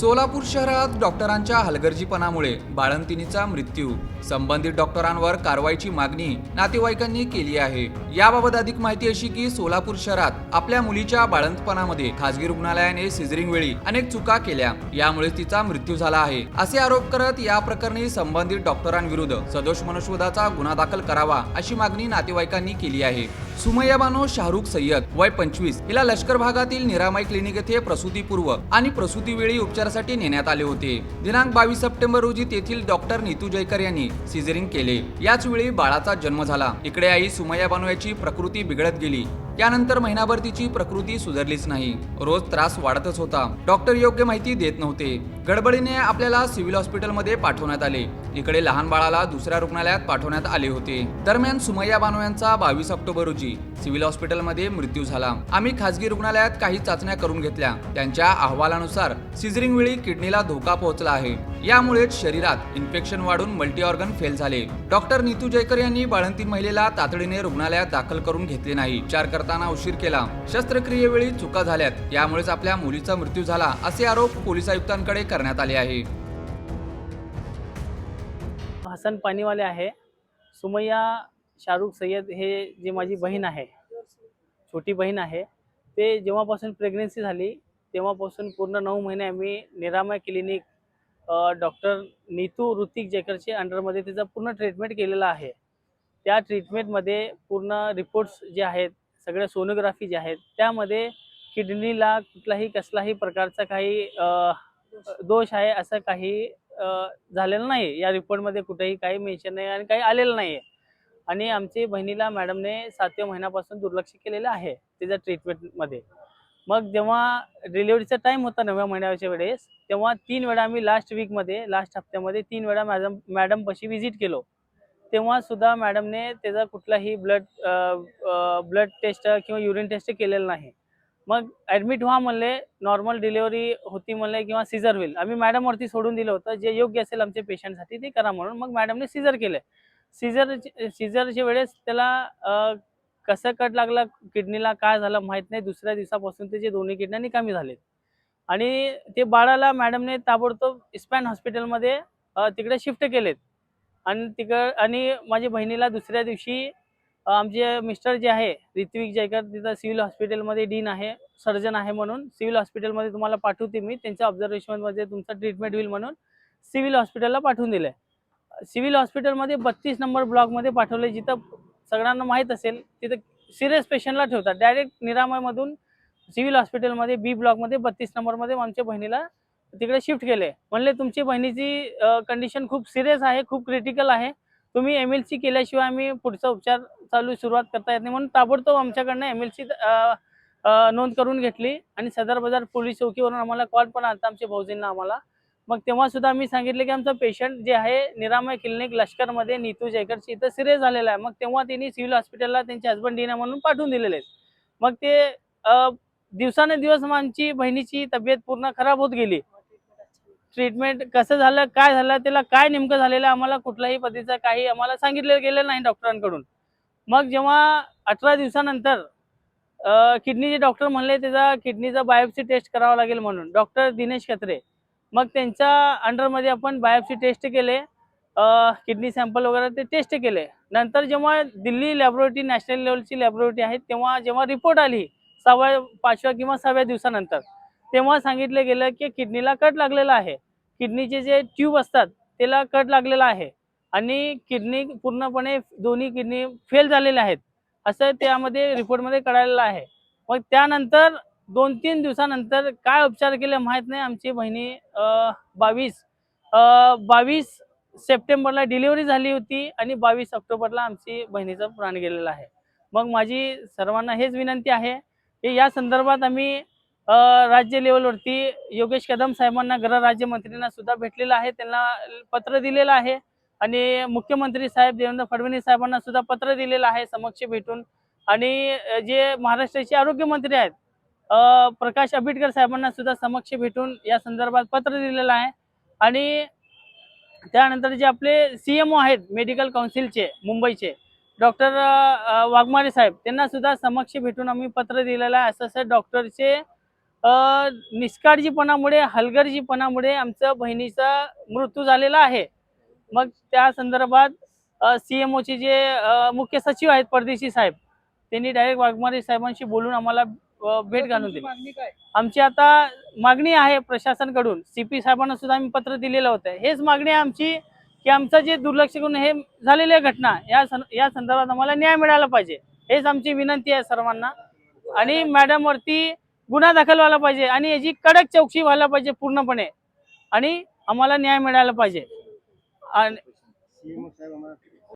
Solapur शहरात डॉक्टरांच्या हलगर्जीपणामुळे बाळंतिणीचा मृत्यू. संबंधित डॉक्टरांवर कारवाईची मागणी नातेवाईकांनी केली आहे. याबाबत अधिक माहिती अशी की सोलापूर शहरात आपल्या मुलीच्या बाळंतपणामध्ये खासगी रुग्णालयाने सिझरिंग वेळी अनेक चुका केल्या. यामुळे तिचा मृत्यू झाला आहे. असे आरोप करत या प्रकरणी संबंधित डॉक्टरांविरुद्ध सदोष मनुष्यवधाचा गुन्हा दाखल करावा अशी मागणी नातेवाईकांनी केली आहे. सुमया बानो शाहरुख सय्यद वय पंचवीस. हिला लष्कर भागातील निरामय क्लिनिक येथे प्रसूतीपूर्व आणि प्रसूतीवेळी उपचार उपचारासाठी नेण्यात आले होते. दिनांक बावीस सप्टेंबर रोजी तेथील डॉक्टर नीतू जयकर यांनी सिझरिंग केले. याच वेळी बाळाचा जन्म झाला. इकडे आई सुमया बानो याची प्रकृती बिघडत गेली. त्यानंतर महिनाभर तिची प्रकृती सुधारलीच नाही. रोज त्रास वाढतच होता. डॉक्टर योग्य माहिती देत नव्हते. गडबडीने आपल्याला सिव्हिल हॉस्पिटलमध्ये पाठवण्यात आले. इकडे लहान बाळाला दुसऱ्या रुग्णालयात पाठवण्यात आले होते. दरम्यान सुमय्या बानो यांचा बावीस ऑक्टोबर रोजी सिव्हिल हॉस्पिटलमध्ये मृत्यू झाला. आम्ही खासगी रुग्णालयात काही चाचण्या करून घेतल्या. त्यांच्या अहवालानुसार सिझरिंग वेळी किडनीला धोका पोहोचला आहे. यामुळेच शरीरात इन्फेक्शन वाढून मल्टी ऑर्गन फेल झाले. डॉक्टर नीतू जयकर यांनी बाळंती महिलेला तातडीने रुग्णालयात दाखल करून घेतले नाही. उपचार करताना उशीर केला. शस्त्रक्रियेवेळी चुका झाल्यात. यामुळेच आपल्या मुलीचा मृत्यू झाला असे आरोप पोलीस आयुक्तांकडे करण्यात आले आहे. हसन पाणीवाले आहे. सुमय्या शाहरुख सय्यद हे जे माझी बहीण आहे छोटी बहीण आहे ते जेव्हापासून प्रेग्नेन्सी झाली तेव्हापासून पूर्ण नऊ महिने आम्ही निरामय क्लिनिक डॉक्टर नीतू ऋतिक जेकरचे अंडरमध्ये त्याचा पूर्ण ट्रीटमेंट केलेलं आहे. त्या ट्रीटमेंटमध्ये पूर्ण रिपोर्ट्स जे आहेत सगळ्या सोनोग्राफी जे आहेत त्यामध्ये किडनीला कुठलाही कसलाही प्रकारचा काही दोष आहे असं काही झालेलं नाही या रिपोर्टमध्ये कुठेही काही मेन्शन नाही आणि काही आलेलं नाही आहे आणि आमची बहिणीला मॅडमने सातव्या महिन्यापासून दुर्लक्ष केलेलं आहे तिच्या ट्रीटमेंटमध्ये मग जेव्हा डिलिव्हरीचा टाईम होता नवव्या महिन्याच्या वेळेस तेव्हा तीन वेळा आम्ही लास्ट वीकमध्ये लास्ट हप्त्यामध्ये तीन वेळा मॅडम मॅडमपाशी व्हिजिट केलो. तेव्हा सुद्धा मॅडमने त्याचा कुठलाही ब्लड ब्लड टेस्ट किंवा युरिन टेस्ट केलेलं नाही. मग ॲडमिट व्हा म्हणले नॉर्मल डिलिव्हरी होती म्हणले किंवा सिझर होईल आम्ही मॅडमवरती सोडून दिलं होतं जे योग्य असेल आमच्या पेशंटसाठी ते करा म्हणून मग मॅडमने सिझर केले सिझर सिझरच्या वेळेस त्याला कसं कट लागला किडनीला काय झालं माहीत नाही. दुसऱ्या दिवसापासून त्याचे दोन्ही किडन्या निकामी झालेत. आणि ते बाळाला मॅडमने ताबडतोब इस्पॅन हॉस्पिटलमध्ये तिकडे शिफ्ट केलेत. आणि तिकड आणि माझ्या बहिणीला दुसऱ्या दिवशी आमचे मिस्टर जे आहे ऋत्विक जयकर तिथं सिव्हिल हॉस्पिटलमध्ये डीन आहे सर्जन आहे म्हणून सिव्हिल हॉस्पिटलमध्ये तुम्हाला पाठवते मी. त्यांच्या ऑब्झर्वेशनमध्ये तुमचं ट्रीटमेंट होईल म्हणून सिव्हिल हॉस्पिटलला पाठवून दिलं आहे सिव्हिल हॉस्पिटलमध्ये बत्तीस नंबर ब्लॉकमध्ये पाठवले जिथं सगळ्यांना माहीत असेल तिथं सिरियस पेशंटला ठेवतात. डायरेक्ट निरामयमधून सिव्हिल हॉस्पिटलमध्ये बी ब्लॉकमध्ये बत्तीस नंबरमध्ये आमच्या बहिणीला तिकडे शिफ्ट केले म्हणले तुमची बहिणीची कंडिशन खूप सिरियस आहे खूप क्रिटिकल आहे. तुम्ही एम एल सी केल्याशिवाय आम्ही पुढचा उपचार चालू सुरुवात करता येत नाही. म्हणून ताबडतोब आमच्याकडनं एम एल सी नोंद करून घेतली. आणि सदर बाजार पोलीस चौकीवरून आम्हाला कॉल पण आला आमच्या भाऊजींना आम्हाला. मग तेव्हा सुद्धा आम्ही सांगितले की आमचा पेशंट जे आहे निरामय क्लिनिक लष्करमध्ये नीतू जयकरची इथं सिरियस झालेला आहे. मग तेव्हा त्यांनी सिव्हिल हॉस्पिटलला त्यांचे हस्बंड डीना म्हणून पाठवून दिलेले आहेत. मग ते दिवसाने दिवस आमची बहिणीची तब्येत पूर्ण खराब होत गेली. ट्रीटमेंट कसं झालं काय झालं त्याला काय नेमकं झालेलं आहे, आम्हाला कुठल्याही पद्धतीचं काही आम्हाला सांगितलं गेलं नाही डॉक्टरांकडून. मग जेव्हा अठरा दिवसानंतर किडनीचे डॉक्टर म्हणले त्याचा किडनीचा बायोप्सी टेस्ट करावा लागेल म्हणून. डॉक्टर दिनेश खत्रे मग त्यांच्या अंडरमध्ये आपण बायोप्सी टेस्ट केले. किडनी सॅम्पल वगैरे ते टेस्ट केले. नंतर जेव्हा दिल्ली लॅबोरेटरी नॅशनल लेवलची लॅबोरेटरी आहे तेव्हा जेव्हा रिपोर्ट आली सहाव्या पाचव्या किंवा सहाव्या दिवसानंतर तेव्हा सांगितलं गेलं की किडनीला कट लागलेला आहे. किडनीचे जे ट्यूब असतात त्याला कट लागलेला आहे. आणि किडनी पूर्णपणे दोन्ही किडनी फेल झालेल्या आहेत. असं त्यामध्ये रिपोर्टमध्ये कळालेलं आहे. मग त्यानंतर दोन तीन दिवसानंतर काय उपचार केले माहीत नाही. आमची बहिणी बावीस बावीस सप्टेंबरला डिलिव्हरी झाली होती आणि बावीस ऑक्टोबरला आमची बहिणीचा प्राण गेलेला आहे. मग माझी सर्वांना हेच विनंती आहे की या संदर्भात आम्ही राज्य लेवलवरती योगेश कदम साहेबांना गृहराज्यमंत्रींना सुद्धा भेटलेलं आहे. त्यांना पत्र दिलेलं आहे आणि मुख्यमंत्री साहेब देवेंद्र फडणवीस साहेबांना सुद्धा पत्र दिलेलं आहे समक्ष भेटून. आणि जे महाराष्ट्राचे आरोग्यमंत्री आहेत प्रकाश आंबेडकर साहेबांना सुद्धा समक्ष भेटून या संदर्भात पत्र दिलेलं आहे. आणि त्यानंतर जे आपले सी आहेत मेडिकल काउन्सिलचे मुंबईचे डॉक्टर वाघमारे साहेब त्यांना सुद्धा समक्ष भेटून आम्ही पत्र दिलेलं आहे. असं असं डॉक्टरचे निष्काळजीपणामुळे हलगर्जीपणामुळे आमचं बहिणीचा मृत्यू झालेला आहे. मग त्या संदर्भात सी एम ओचे जे मुख्य सचिव आहेत परदेशी साहेब त्यांनी डायरेक्ट वाघमारे साहेबांशी बोलून आम्हाला भेट घालून दिली. मागणी काय? आमची आता मागणी आहे प्रशासनकडून. सी पी साहेबांना सुद्धा आम्ही पत्र दिलेलं होतं. हेच मागणी आहे आमची की आमचं जे दुर्लक्ष करून हे झालेल्या घटना या या संदर्भात आम्हाला न्याय मिळाला पाहिजे. हेच आमची विनंती आहे सर्वांना. आणि मॅडमवरती गुन्हा दाखल व्हायला पाहिजे आणि याची कडक चौकशी व्हायला पाहिजे पूर्णपणे. आणि आम्हाला न्याय मिळायला पाहिजे. आणि